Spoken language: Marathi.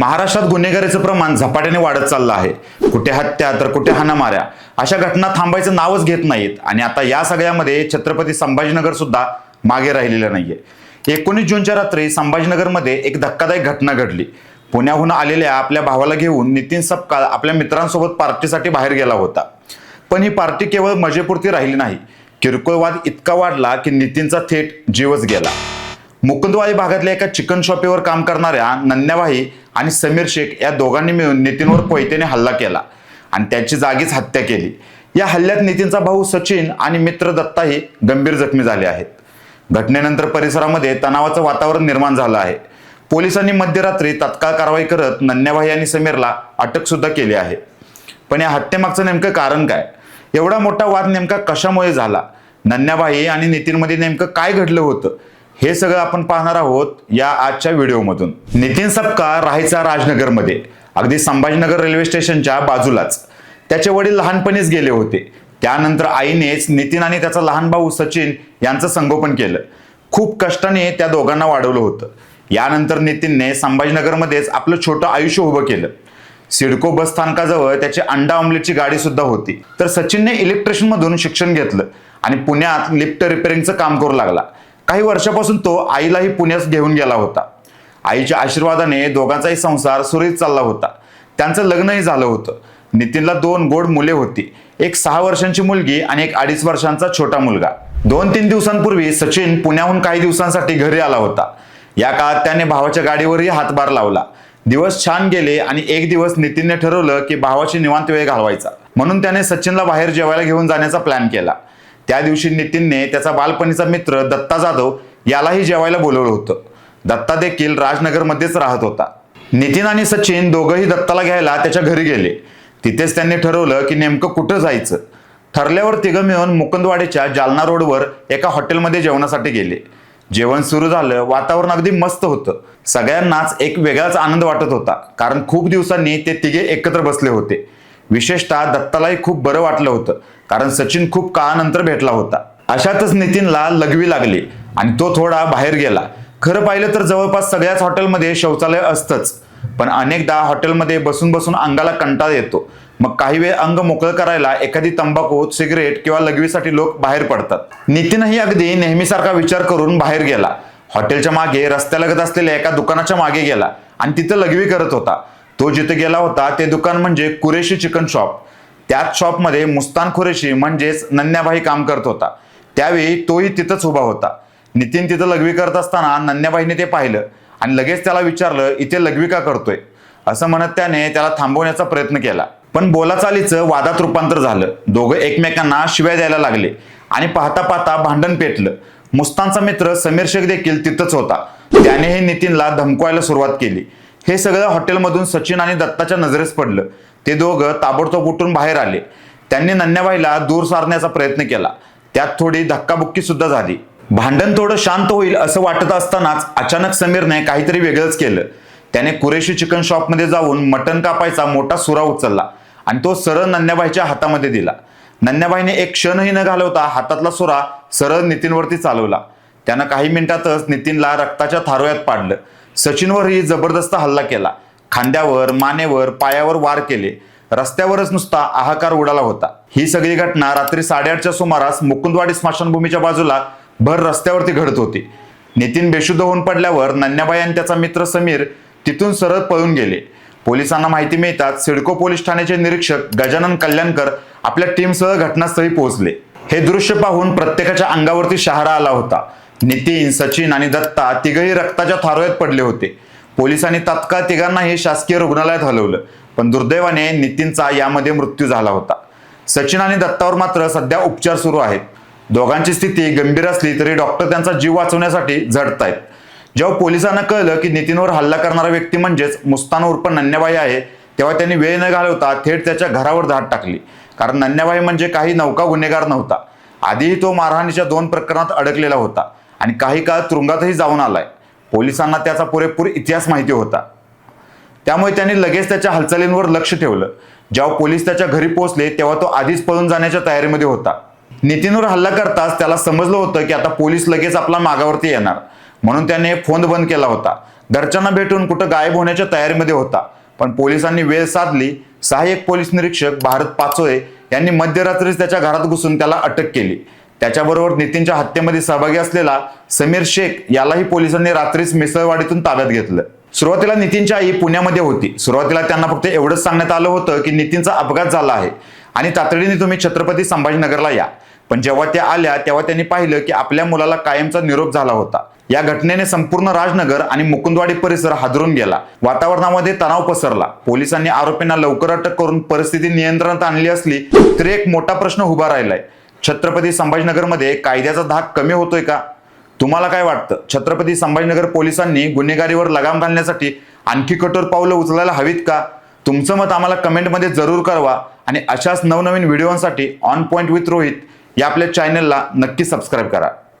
महाराष्ट्रात गुन्हेगारीचं प्रमाण झपाट्याने वाढत चाललं आहे. कुठे हत्या तर कुठे हाणामाऱ्या अशा घटना थांबायचं नावच घेत नाहीत आणि आता या सगळ्यामध्ये छत्रपती संभाजीनगर सुद्धा मागे राहिलेलं नाहीये. एकोणीस जूनच्या रात्री संभाजीनगरमध्ये एक धक्कादायक घटना घडली. पुण्याहून आलेल्या आपल्या भावाला घेऊन नितीन सपकाळ आपल्या मित्रांसोबत पार्टीसाठी बाहेर गेला होता. पण ही पार्टी केवळ मजेपुरती राहिली नाही. किरकोळ वाद इतका वाढला की नितीनचा थेट जीवच गेला. मुकुंदवाडी भागातल्या एका चिकन शॉपीवर काम करणाऱ्या नन्याबाई आणि समीर शेख या दोघांनी मिळून नितीनवर कोयतेने हल्ला केला आणि त्याची जागीच हत्या केली. या हल्ल्यात नितीनचा भाऊ सचिन आणि मित्र दत्ताही गंभीर जखमी झाले आहेत. घटनेनंतर परिसरामध्ये तणावाचं वातावरण निर्माण झालं आहे. पोलिसांनी मध्यरात्री तत्काळ कारवाई करत नन्याबाई आणि समीरला अटक सुद्धा केली आहे. पण या हत्येमागचं नेमकं कारण काय? एवढा मोठा वाद नेमका कशामुळे झाला? नन्याबाई आणि नितीनमध्ये नेमकं काय घडलं होतं? हे सगळं आपण पाहणार आहोत या आजच्या व्हिडिओमधून. नितीन सपकाळ राहायचा राजनगरमध्ये अगदी संभाजीनगर रेल्वे स्टेशनच्या बाजूलाच. त्याचे वडील लहानपणीच गेले होते. त्यानंतर आईनेच नितीन आणि त्याचा लहान भाऊ सचिन यांचं संगोपन केलं. खूप कष्टाने त्या दोघांना वाढवलं होतं. यानंतर नितीनने संभाजीनगरमध्येच आपलं छोटं आयुष्य उभं केलं. सिडको बस स्थानकाजवळ त्याची अंडा ऑमलेटची गाडी सुद्धा होती. तर सचिनने इलेक्ट्रिशियन मधून शिक्षण घेतलं आणि पुण्यात लिफ्ट रिपेअरिंगचं काम करू लागला. काही वर्षापासून तो आईलाही पुण्यास घेऊन गेला होता. आईच्या आशीर्वादाने दोघांचाही संसार सुरळीत चालला होता. त्यांचं लग्नही झालं होतं. नितीनला दोन गोड मुले होती. एक सहा वर्षांची मुलगी आणि एक अडीच वर्षांचा छोटा मुलगा. दोन तीन दिवसांपूर्वी सचिन पुण्याहून काही दिवसांसाठी घरी आला होता. या काळात त्याने भावाच्या गाडीवरही हातभार लावला. दिवस छान गेले आणि एक दिवस नितीनने ठरवलं की भावाची निवांत वेळ घालवायचा. म्हणून त्याने सचिनला बाहेर जेवायला घेऊन जाण्याचा प्लॅन केला. त्या दिवशी नितीनने त्याचा बालपणीचा मित्र दत्ता जाधव यालाही जेवायला बोलवलं होतं. दत्ता देखील राजनगरमध्येच राहत होता. नितीन आणि सचिन दोघंही दत्ताला घ्यायला त्याच्या घरी गेले. तिथेच त्यांनी ठरवलं की नेमकं कुठं जायचं. ठरल्यावर तिघं मिळून मुकुंदवाडीच्या जालना रोडवर एका हॉटेलमध्ये जेवणासाठी गेले. जेवण सुरू झालं वातावरण अगदी मस्त होतं. सगळ्यांनाच एक वेगळाच आनंद वाटत होता कारण खूप दिवसांनी ते तिघे एकत्र बसले होते. विशेषतः दत्तालाही खूप बरं वाटलं होतं. कारण सचिन खूप काळानंतर भेटला होता. अशातच नितीनला लघवी लागली आणि तो थोडा बाहेर गेला. खरं पाहिलं तर जवळपास सगळ्याच हॉटेलमध्ये शौचालय असतंच. पण अनेकदा हॉटेलमध्ये बसून बसून अंगाला कंटाळा येतो. मग काही वेळ अंग मोकळं करायला एखादी तंबाखू सिगरेट किंवा लघवीसाठी लोक बाहेर पडतात. नितीनही अगदी नेहमीसारखा विचार करून बाहेर गेला. हॉटेलच्या मागे रस्त्यालगत असलेल्या एका दुकानाच्या मागे गेला आणि तिथं लघवी करत होता. तो जिथे गेला होता ते दुकान म्हणजे कुरेशी चिकन शॉप. त्याच शॉपमध्ये मुस्तान खुरेशी म्हणजेच नन्याबाई काम करत होता. त्यावेळी तोही तिथंच उभा होता. नितीन तिथं लघवी करत असताना नन्याबाईने ते पाहिलं आणि लगेच त्याला विचारलं इथे लघवी का करतोय. असं म्हणत त्याने त्याला थांबवण्याचा प्रयत्न केला. पण बोलाचालीचं वादात रूपांतर झालं. दोघं एकमेकांना शिव्या द्यायला लागले आणि पाहता पाहता भांडण पेटलं. मुस्तानचा मित्र समीर शेख देखील तिथंच होता. त्यानेही नितीनला धमकवायला सुरुवात केली. हे सगळं हॉटेलमधून सचिन आणि दत्ताच्या नजरेस पडलं. ते दोघं ताबडतोब उठून बाहेर आले. त्यांनी नन्याबाईला दूर सारण्याचा प्रयत्न केला. त्यात थोडी धक्काबुक्की सुद्धा झाली. भांडण थोडं शांत होईल असं वाटत असतानाच अचानक समीरने काहीतरी वेगळंच केलं. त्याने कुरेशी चिकन शॉपमध्ये जाऊन मटण कापायचा मोठा सुरा उचलला आणि तो सरळ नन्याबाईच्या हातामध्ये दिला. नन्याबाईने एक क्षणही न घालवता हातातला सुरा सरळ नितीनवरती चालवला. त्यानं काही मिनिटातच नितीनला रक्ताच्या थारोळ्यात पाडलं. सचिनवरही जबरदस्त हल्ला केला. खांद्यावर मानेवर पायावर वार केले. रस्त्यावरच नुसता आहाकार उडाला होता. ही सगळी घटना रात्री साडेआठच्या सुमारास मुकुंदवाडी स्मशानभूमीच्या बाजूला भर रस्त्यावरती घडत होती. नितीन बेशुद्ध होऊन पडल्यावर नन्याबाई आणि त्याचा मित्र समीर तिथून सरळ पळून गेले. पोलिसांना माहिती मिळताच सिडको पोलीस ठाण्याचे निरीक्षक गजानन कल्याणकर आपल्या टीमसह घटनास्थळी पोहोचले. हे दृश्य पाहून प्रत्येकाच्या अंगावरती शहारा आला होता. नितीन सचिन आणि दत्ता तिघही रक्ताच्या थारोळ्यात पडले होते. पोलिसांनी तात्काळ तिघांनाही शासकीय रुग्णालयात हलवलं. पण दुर्दैवाने नितीनचा यामध्ये मृत्यू झाला होता. सचिन आणि दत्तावर मात्र सध्या उपचार सुरू आहेत. दोघांची स्थिती गंभीर असली तरी डॉक्टर त्यांचा जीव वाचवण्यासाठी झडतायत. जेव्हा पोलिसांना कळलं की नितीनवर हल्ला करणारा व्यक्ती म्हणजेच मुस्तान उर्फ नन्याबाई आहे तेव्हा त्यांनी वेळ न घालवता थेट त्याच्या घरावर धाड टाकली. कारण नन्याबाई म्हणजे काही नौका गुन्हेगार नव्हता. आधीही तो मारहाणीच्या दोन प्रकरणात अडकलेला होता आणि काही काळ तुरुंगातही जाऊन आलाय. पोलिसांना त्याचा पुरेपूर इतिहास माहिती होता. त्यामुळे त्यांनी लगेच त्याच्या हालचालींवर लक्ष ठेवलं. जेव्हा पोलीस त्याच्या घरी पोहोचले तेव्हा तो आधीच पळून जाण्याच्या तयारीमध्ये होता. नितीनवर हल्ला करताच त्याला समजलं होतं की आता पोलीस लगेच आपला मागावरती येणार. म्हणून त्याने फोन बंद केला होता. घरच्यांना भेटून कुठं गायब होण्याच्या तयारीमध्ये होता. पण पोलिसांनी वेळ साधली. सहाय्यक पोलीस निरीक्षक भारत पाचोळे यांनी मध्यरात्रीच त्याच्या घरात घुसून त्याला अटक केली. त्याच्याबरोबर नितीनच्या हत्येमध्ये सहभागी असलेला समीर शेख यालाही पोलिसांनी रात्रीच मिसळवाडीतून ताब्यात घेतलं. सुरुवातीला नितीनची आई पुण्यामध्ये होती. सुरुवातीला त्यांना फक्त एवढंच सांगण्यात आलं होतं की नितीनचा अपघात झाला आहे आणि तातडीने तुम्ही छत्रपती संभाजीनगरला या. पण जेव्हा त्या आल्या तेव्हा त्यांनी पाहिलं की आपल्या मुलाला कायमचा निरोप झाला होता. या घटनेने संपूर्ण राजनगर आणि मुकुंदवाडी परिसर हादरून गेला. वातावरणामध्ये तणाव पसरला. पोलिसांनी आरोपींना लवकर अटक करून परिस्थिती नियंत्रणात आणली असली तरी एक मोठा प्रश्न उभा राहिलाय. छत्रपती संभाजीनगरमध्ये कायद्याचा धाक कमी होतोय का? तुम्हाला काय वाटतं? छत्रपती संभाजीनगर पोलिसांनी गुन्हेगारीवर लगाम घालण्यासाठी आणखी कठोर पावलं उचलायला हवीत का? तुमचं मत आम्हाला कमेंटमध्ये जरूर कळवा आणि अशाच नवनवीन व्हिडिओसाठी ऑन पॉईंट विथ रोहित या आपल्या चॅनलला नक्की सबस्क्राईब करा.